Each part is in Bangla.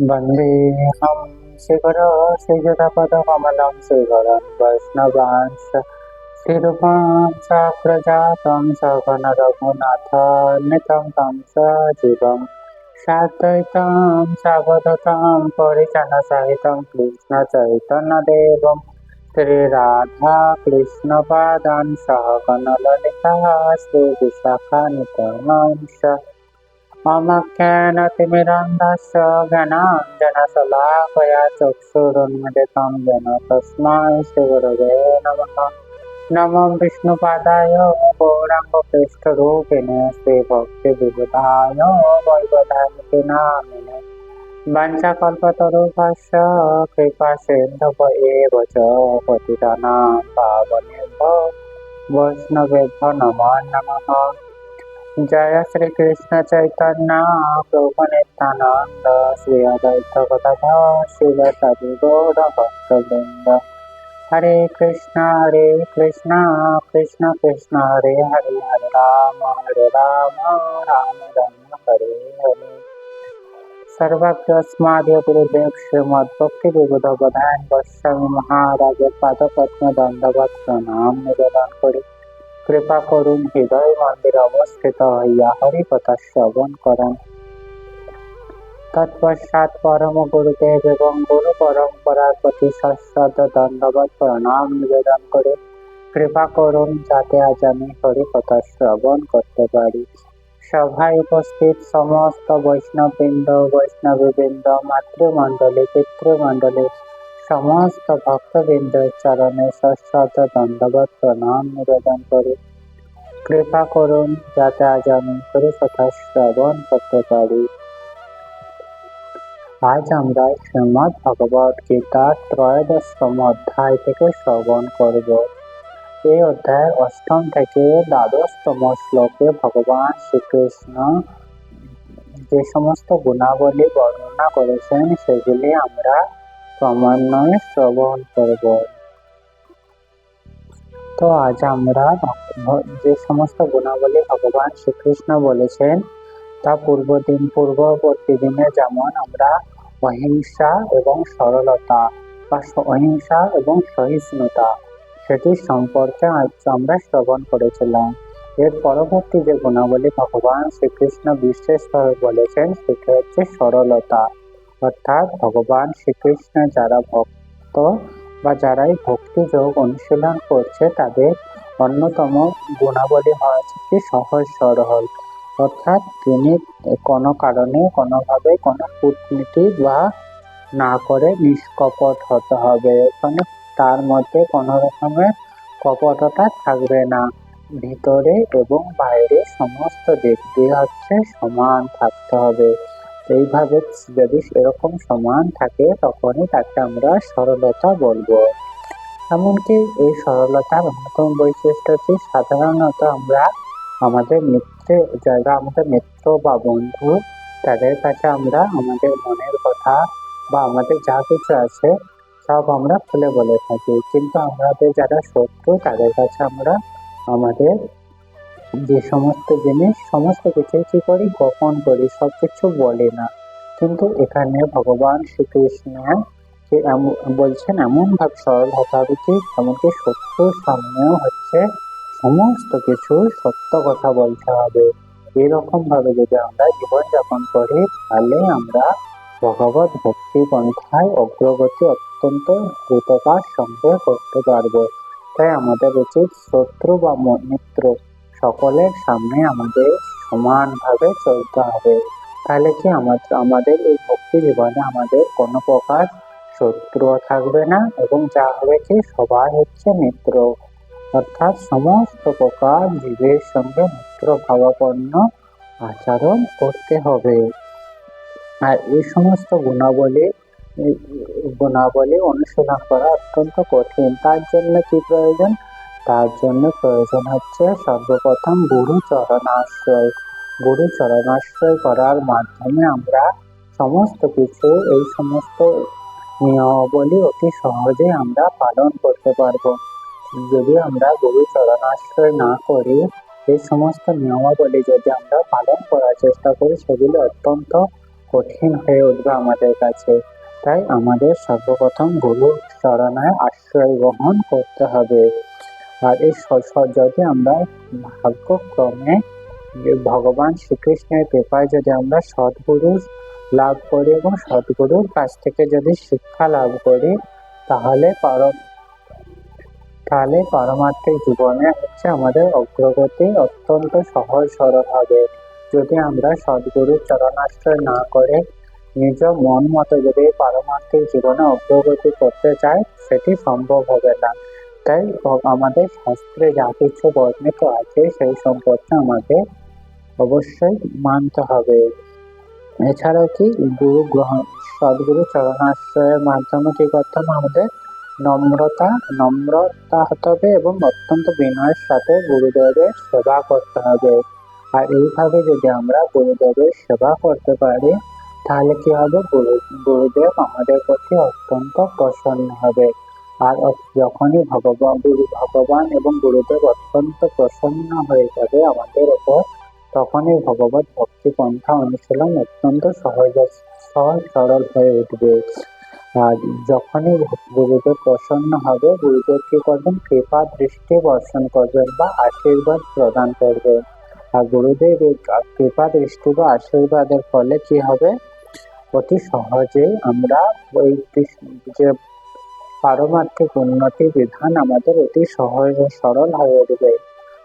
वन्देऽहं शिखरो श्रीयुतपदकमलं शिखरं वैष्णवांश। श्रीरूपां सप्रजातं सघनरघुनाथान्वितं तं सजीवं साद्वैतं सावधतं परिजनसहितं कृष्णचैतन्यदेवं श्रीराधा कृष्णपादान् सहगणललिता श्रीविशाखानितमंश। ममज्ञानतिमिरन्धस्य ज्ञानाञ्जनशलाकया चक्षुरुन्मिलितं येन तस्मै श्रीगुरवे नमः नमो विष्णुपादाय गौराङ्गपृष्ठरूपिणे श्रीभक्तिविबुधाय वैवधानिके नामिने वञ्चकल्पतरुभस्य कृपासिन्धव एव च पतितानां पावनेभ्यो वैष्णवेभ्यो नमो नमः जय श्री कृष्ण चैतन्य प्रभु नित्यानंद श्री अद्वैत गदाधर शिव सदि गौर हरे कृष्णा हरे कृष्णा कृष्ण कृष्ण हरे हरे हरे राम हरे राम राम राम हरे हरे सर्वज्ञस्माद्य गुरुदेव श्रीमद भक्ति विबुध महाराज पादपद्म दंडवत प्रणाम निवेदन करी কৃপা করুন, হৃদয় মন্দিরে অবস্থিত হইয়া হরিকথা শ্রবণ করেন। তৎপশ্চাৎ পরম গুরুদেব এবং গুরু পরম্পরার প্রতি সশ্রদ্ধ দণ্ডবত প্রণাম নিবেদন করে কৃপা করুন যাতে আজ আমি হরিকথা শ্রবণ করতে পারি। সভায় উপস্থিত সমস্ত বৈষ্ণববৃন্দ, বৈষ্ণবীবৃন্দ, মাতৃমণ্ডলী, পিতৃমণ্ডলী সমস্ত ভক্তবৃন্দের চরণে সশ্রদ্ধ দণ্ডবত প্রণাম, নিবেদন করি। কৃপা করুন যাতে আজ আমি করে কথা শ্রবণ করতে পারি। আজ আমরা শ্রীমদ ভগবত গীতার ত্রয়োদশতম অধ্যায় থেকে শ্রবণ করব। এই অধ্যায়ের অষ্টম থেকে দ্বাদশতম শ্লোকে ভগবান শ্রীকৃষ্ণ যে সমস্ত গুণাবলী বর্ণনা করেছেন, সেগুলি আমরা ক্রমান্বয়ে শ্রবণ করব তো আজ আমরা যে সমস্ত গুণাবলী ভগবান শ্রীকৃষ্ণ বলেছেন তা পূর্বদিন পূর্ববর্তী দিনে যেমন আমরা অহিংসা এবং সরলতা বা অহিংসা এবং সহিষ্ণুতা সেটির সম্পর্কে আজ আমরা শ্রবণ করেছিলাম এর পরবর্তী যে গুণাবলী ভগবান শ্রীকৃষ্ণ বিশেষভাবে বলেছেন, সেটা হচ্ছে সরলতা। অর্থাৎ ভগবান শ্রীকৃষ্ণ যারা ভক্ত বা যারাই ভক্তি যোগ অনুশীলন করছে, তাদের অন্যতম গুণাবলী হচ্ছে কি সহজ সরল। অর্থাৎ তিনি কোনো কারণে, কোনোভাবে কোনো কূটনীতি বা না করে নিষ্কপট হতে হবে। মানে তার মধ্যে কোনো রকমের কপটতা থাকবে না। ভিতরে এবং বাইরে সমস্ত দিক দিয়ে হচ্ছে সমান থাকতে হবে। এইভাবে যদি এরকম সমান থাকে, তখনই তাকে আমরা সরলতা বলব। এমনকি এই সরলতার অন্যতম বৈশিষ্ট্য হচ্ছে, সাধারণত আমরা আমাদের মিত্রে, যারা আমাদের মিত্র বা বন্ধু, তাদের কাছে আমরা আমাদের মনের কথা বা আমাদের যা কিছু আছে, সব আমরা খুলে বলে থাকি। কিন্তু আমাদের যারা শত্রু, তাদের কাছে আমরা আমাদের যে সমস্ত জিনিস, সমস্ত কিছু কি করি? গোপন করি সব কিছু বলে না। কিন্তু এখানে ভগবান শ্রীকৃষ্ণ যে বলছেন, এমন ভাবে সরল হতে হবে কি? এমনকি সত্য সামনেও হচ্ছে সমস্ত কিছু সত্য কথা বলতে হবে। এরকম ভাবে যদি আমরা জীবনযাপন করি, তাহলে আমরা ভগবত ভক্তি পন্থায় অগ্রগতি অত্যন্ত দ্রুততার সঙ্গে করতে পারব। তাই আমাদের উচিত শত্রু বা মিত্র সকলের সামনে আমাদের সমানভাবে চলতে হবে। তাহলে কি আমাদের আমাদের এই ভক্তি জীবনে আমাদের কোনো প্রকার শত্রু থাকবে না এবং যা হবে কি সবাই হচ্ছে মিত্র। অর্থাৎ সমস্ত প্রকার জীবের সঙ্গে মিত্র ভাবাপন্ন আচরণ করতে হবে। আর এই সমস্ত গুণাবলী গুণাবলী অনুশীলন করা অত্যন্ত কঠিন। তার জন্য কি প্রয়োজন? তার জন্য প্রয়োজন হচ্ছে সর্বপ্রথম গুরু চরণাশ্রয়। গুরু চরণাশ্রয় করার মাধ্যমে আমরা সমস্ত কিছু, এই সমস্ত নিয়মাবলী অতি সহজে আমরা পালন করতে পারব। যদি আমরা গুরু চরণাশ্রয় না করি, এই সমস্ত নিয়মাবলী যদি আমরা পালন করার চেষ্টা করি, সেগুলি অত্যন্ত কঠিন হয়ে উঠবে আমাদের কাছে। তাই আমাদের সর্বপ্রথম গুরু চরণায় আশ্রয় গ্রহণ করতে হবে। আর এই যদি আমরা ভাগ্যক্রমে ভগবান শ্রীকৃষ্ণের কৃপায় যদি আমরা সদ্গুরু লাভ করি এবং সদ্গুরুর কাছ থেকে যদি শিক্ষা লাভ করি, তাহলে পরম তাহলে পারমার্থিক জীবনে হচ্ছে আমাদের অগ্রগতি অত্যন্ত সহজ সরল হবে। যদি আমরা সদ্গুরুর চরণাশ্রয় না করে নিজ মন মতো যদি পারমার্থিক জীবনে অগ্রগতি করতে চাই, সেটি সম্ভব হবে না। তাই আমাদের শাস্ত্রে যা কিছু বর্ণিত আছে, সেই সম্পর্কে আমাদের অবশ্যই মানতে হবে। এছাড়াও কি গুরু গ্রহণ, সদ্গুরু চরণাশ্রয়ের মাধ্যমে কি করতে হবে? আমাদের নম্রতা নম্রতা হতে হবে এবং অত্যন্ত বিনয়ের সাথে গুরুদেবের সেবা করতে হবে। আর এইভাবে যদি আমরা গুরুদেবের সেবা করতে পারি, তাহলে কি হবে? গুরু, গুরুদেব আমাদের প্রতি অত্যন্ত প্রসন্ন হবে। আর যখনই ভগবান, গুরু ভগবান এবং গুরুদেব অত্যন্ত প্রসন্ন হয়ে যাবে আমাদের ওপর তখনই ভগবত ভক্তি পন্থা অনুশীলন অত্যন্ত সহজ সহজ সরল হয়ে উঠবে। আর যখনই গুরুদেব প্রসন্ন হবে, গুরুদেব কি করবেন? কৃপা দৃষ্টি বর্ষণ করবেন বা আশীর্বাদ প্রদান করবেন। আর গুরুদেব কৃপা দৃষ্টি বা আশীর্বাদের ফলে কি হবে? অতি সহজেই আমরা ওই যে পারমার্থিক উন্নতি বিধান আমাদের অতি সহজ ও সরল হয়ে উঠবে।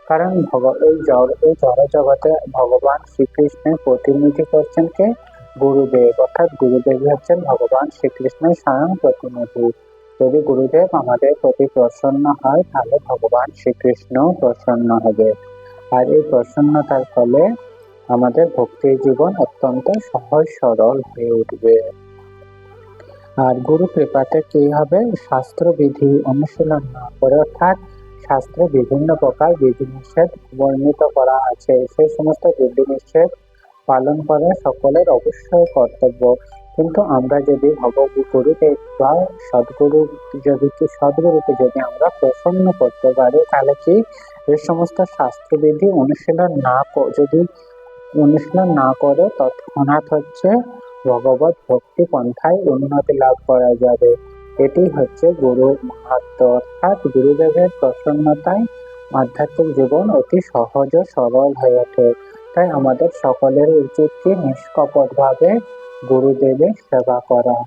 কারণ ভগ, এই জড় এই জড় জগতে ভগবান শ্রীকৃষ্ণের প্রতিনিধি করছেন কে? গুরুদেব। অর্থাৎ গুরুদেব হচ্ছেন ভগবান শ্রীকৃষ্ণের স্বয়ং প্রতিনিধি। যদি গুরুদেব আমাদের প্রতি প্রসন্ন হয়, তাহলে ভগবান শ্রীকৃষ্ণ প্রসন্ন হবে। আর এই প্রসন্নতার ফলে আমাদের ভক্তির জীবন অত্যন্ত সহজ সরল হয়ে উঠবে। আর গুরু কৃপাতে কি হবে শাস্ত্র বিধি অনুশীলন না করে, অর্থাৎ শাস্ত্রে বিভিন্ন প্রকার বিধিনিষেধ বর্ণিত করা আছে। সেই সমস্ত বিধিনিষেধ পালন করা সকলের অবশ্যই কর্তব্য। কিন্তু আমরা যদি ভগগুরুকে বা সদ্গুরু, যদি সদ্গুরুকে যদি আমরা প্রসন্ন করতে পারি, তাহলে কি এই সমস্ত শাস্ত্রবিধি অনুশীলন না যদি অনুশীলন না করে, তৎক্ষণাৎ হচ্ছে ভগবত ভক্তি পন্থায় উন্নতি লাভ করা যাবে। এটি হচ্ছে গুরু মাহাত্ম অর্থাৎ গুরুদেবের প্রসন্নতায় আধ্যাত্মিক জীবন অতি সহজ ও সরল হয়ে ওঠে। তাই আমাদের সকলের উচিত কি নিষ্কপটভাবে গুরুদেবের সেবা করা,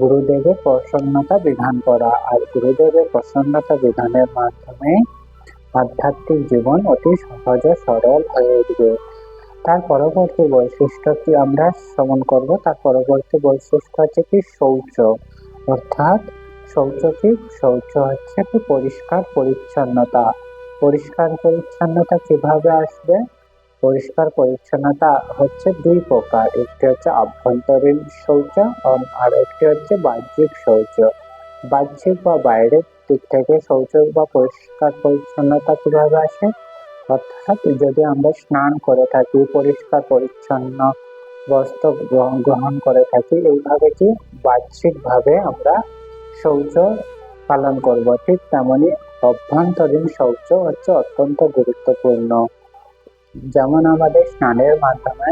গুরুদেবের প্রসন্নতা বিধান করা আর গুরুদেবের প্রসন্নতা বিধানের মাধ্যমে আধ্যাত্মিক জীবন অতি সহজ ও সরল হয়ে উঠবে। তার পরবর্তী বৈশিষ্ট্য কি আমরা শ্রমণ করব। তার পরবর্তী বৈশিষ্ট্য হচ্ছে কি? শৌচ। অর্থাৎ শৌচ কি শৌচ হচ্ছে কি? পরিষ্কার পরিচ্ছন্নতা। পরিষ্কার পরিচ্ছন্নতা কীভাবে আসবে? পরিষ্কার পরিচ্ছন্নতা হচ্ছে দুই প্রকার। একটি হচ্ছে আভ্যন্তরীণ শৌচ আর একটি হচ্ছে বাহ্যিক শৌচ। বাহ্যিক বা বাইরের দিক থেকে শৌচ বা পরিষ্কার পরিচ্ছন্নতা কীভাবে আসে? অর্থাৎ যদি আমরা স্নান করে থাকি, পরিষ্কার, পরিচ্ছন্ন বস্ত্র গ্রহণ করে থাকি, এইভাবে কি বাহ্যিকভাবে আমরা শৌচ পালন করব? ঠিক তেমনি অভ্যন্তরীণ শৌচ হচ্ছে অত্যন্ত গুরুত্বপূর্ণ। যেমন আমাদের স্নানের মাধ্যমে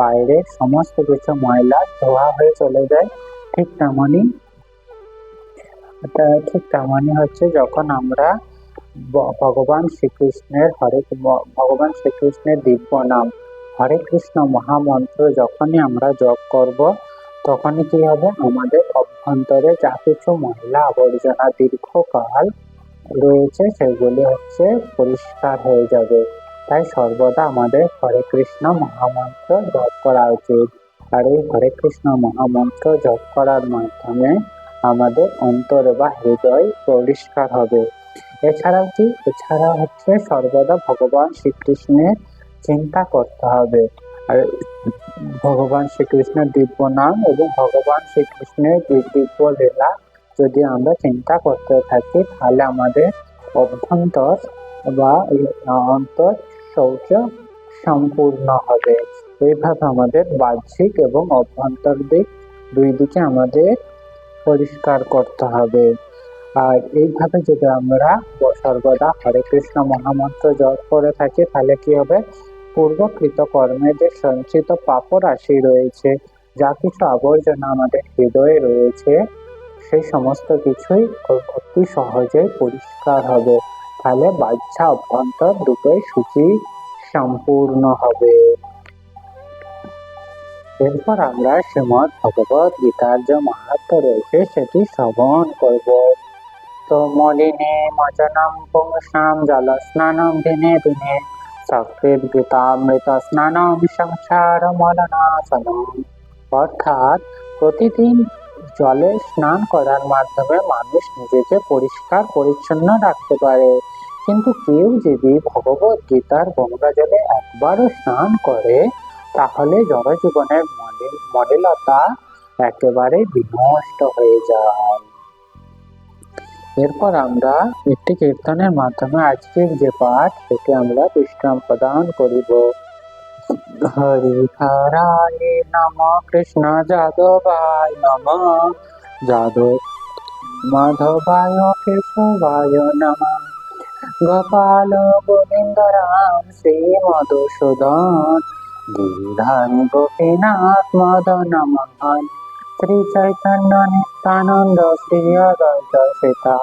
বাইরে সমস্ত কিছু ময়লা ধোয়া হয়ে চলে যায়, ঠিক তেমনি ঠিক তেমনি হচ্ছে যখন আমরা ভগবান শ্রীকৃষ্ণের হরে ভগবান শ্রীকৃষ্ণের দিব্য নাম। হরে কৃষ্ণ মহামন্ত্র, যখনই আমরা জপ করব, তখনই কি হবে? আমাদের অভ্যন্তরে যা কিছু ময়লা আবর্জনা দীর্ঘকাল রয়েছে, সেগুলি হচ্ছে পরিষ্কার হয়ে যাবে। তাই সর্বদা আমাদের হরে কৃষ্ণ মহামন্ত্র জপ করা উচিত। আর এই হরে কৃষ্ণ মহামন্ত্র জপ করার মাধ্যমে আমাদের অন্তর বা হৃদয় পরিষ্কার হবে। এছাড়াও কি? এছাড়া হচ্ছে সর্বদা ভগবান শ্রীকৃষ্ণের চিন্তা করতে হবে। আর ভগবান শ্রীকৃষ্ণের দিব্য নাম এবং ভগবান শ্রীকৃষ্ণের দিব্য লীলা যদি আমরা চিন্তা করতে থাকি, তাহলে আমাদের অভ্যন্তর বা অন্তর শৌচ সম্পূর্ণ হবে। এইভাবে আমাদের বাহ্যিক এবং অভ্যন্তর দিক দুই দিকে আমাদের পরিষ্কার করতে হবে। আর এইভাবে যদি আমরা সর্বদা হরে কৃষ্ণ মহামন্ত্র জপ করে থাকি, তাহলে কি হবে? পূর্বকৃত কর্মে যে সঞ্চিত পাপ রাশি রয়েছে, যা কিছু আবর্জনা আমাদের হৃদয়ে রয়েছে, সেই সমস্ত কিছুই অতি সহজেই পরিষ্কার হবে। তাহলে বাচ্চা অভ্যন্তর দুটোই সূচি সম্পূর্ণ হবে। এরপর আমরা শ্রীমদ ভগবত গীতার যে মাহাত্ম রয়েছে, সেটি শ্রবণ করব। মলিনে মজনম পুংসাম জল স্নানম দিনে দিনে সকৃত গীতামৃত স্নানম সংসার মলনাশনম অর্থাৎ প্রতিদিন জলে স্নান করার মাধ্যমে মানুষ নিজেকে পরিষ্কার পরিচ্ছন্ন রাখতে পারে। কিন্তু কেউ যদি ভগবত গীতার গঙ্গা জলে একবারও স্নান করে, তাহলে জনজীবনের মলিনতা একেবারে বিনষ্ট হয়ে যায়। এরপর আমরা একটি কীর্তনের মাধ্যমে আজকের যে পাঠ, সেটি আমরা বিশ্রাম প্রদান করিব। হরি হরায় নম, কৃষ্ণ যাদবায় নম। যাদব মাধবায় কেশবায় নম। গোপাল গোবিন্দ রাম শ্রী মধুসূদন। গিরিধারী গোপীনাথ মদন মোহন শ্রী চৈতন্য নিত্যানন্দ শ্রী অদ্বৈত সীতা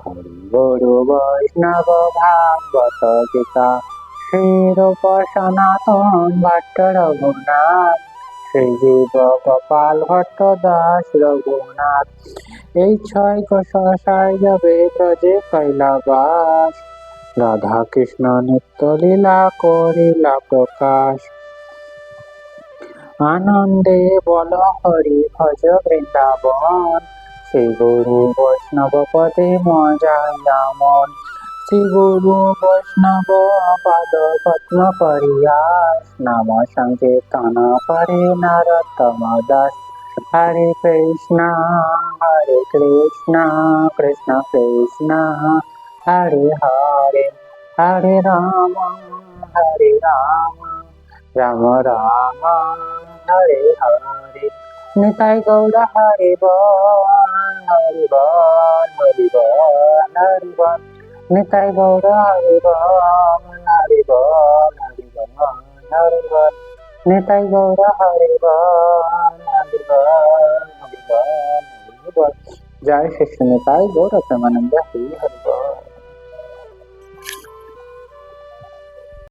হরি গুরু বৈষ্ণব ভাগবত গীতা শ্রী রূপ সনাতন ভট্ট রঘুনাথ শ্রী জীব গোপাল ভট্ট দাস রঘুনাথ এই ছয় গোসাই যাবে ব্রজে কৈলাবাস রাধা কৃষ্ণ নিত্য লীলা করিলা প্রকাশ আনন্দে বল হরি ভজ বৃন্দাবন। শ্রী গুরু বৈষ্ণব পদে মজায় মন শ্রী গুরু বৈষ্ণব পদ পদ্ম পরিয়াস। নাম সংকীর্তন করে নরোত্তম দাস। হরে কৃষ্ণ হরে কৃষ্ণ কৃষ্ণ কৃষ্ণ। হরে হরে হরে রাম হরে রাম। রাম রাম। হরে হরে নিতাই গৌর হরি বল হরি বল হরি বল হরি বল নিতাই গৌর হরি বল হরি বল হরি বল হরি বল নিতাই গৌর হরি বল হরি বল হরি বল হরি বল জয় শিষ্য নিতাই গৌর প্রেমানন্দ হরি হরি